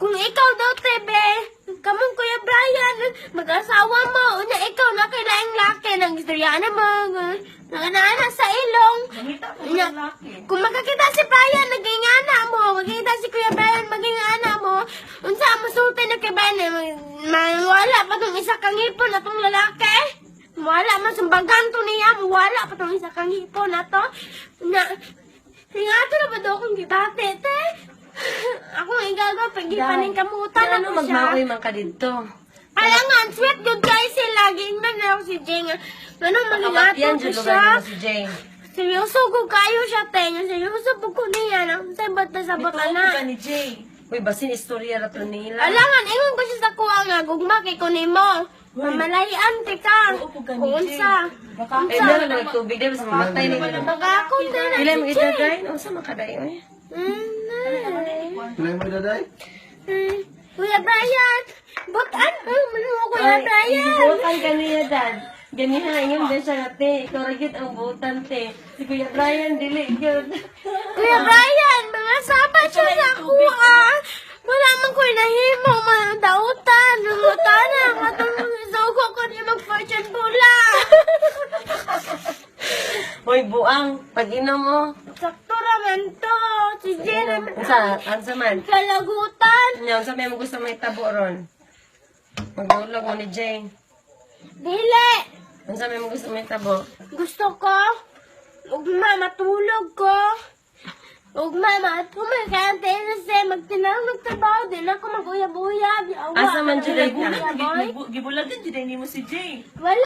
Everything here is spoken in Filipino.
Kung ikaw daw, Tebe, kamong Kuya Brian, mag-asawa mo, unya ikaw na kailaing laki ng istorya na mo, nanganana sa ilong. Laki. kung makakita si Brian, naging anak mo, makikita si Kuya Brian, maging anak mo, unsa mo sulti na kay Brian, eh, wala pa tong isa kang hipon na tong lalaki. Wala man sumbagan to niya, wala pa tong isa kang hipon na to. Na, Hingato na ba daw kung gitate, Ako nga igagaw, pagipaning kamutan Ano ako siya. magmaoy man ka dito? Alangan, sweet good guy sila. Gingnan na ako si Jeng. Ano, malingato ko siya. mo si Jane. Seryoso ko kayo siya, te. Nga Seryoso po ko niya. Ang sabat na sabot Ito na. ka ni Jay. Uy, basin istorya na to nila. Alangan, ingon ko siya sa kuha nga. Gugma kay ko nimo. Mamalayan, te ka. Oo, po gani, Unsa. Baka, eh, meron na nagtubig din, mas mamatay na yun. Baka ako na Ilan mo si ito, Jeng. Jane? O, sa makaday, oy. Mm, Pilay mo daday? mm. Kuya Brian. Butan. Ano mo, Kuya Brian? Butan ka niya, Dad. Ganihan, yun din siya nga, te. Ikaw ragit ang butan, te. Si Kuya Brian, dili, yun. Kuya Brian, mga sabat siya sa kuha. Wala man ko nahimo, mga dautan, lumutana, katong isugo ko niya mag-fortune bula. Hoy, buang. Pag-inom mo. Sakto raman to, si Jen, Sa, ansa man. kalagutan. Nya, unsa may mo gusto may tabo ron? Magulog mo ni Jane. Dili, Unsa may mo gusto may tabo? gusto ko, ugma, matulog ko. Ugma, matumay kaya ang tenase, magtinang magtrabaho, di na ako mag-uyab-uyab. Asa man ka? Uyab, boy. Gibulagan, dyan mo si Jane. Wala.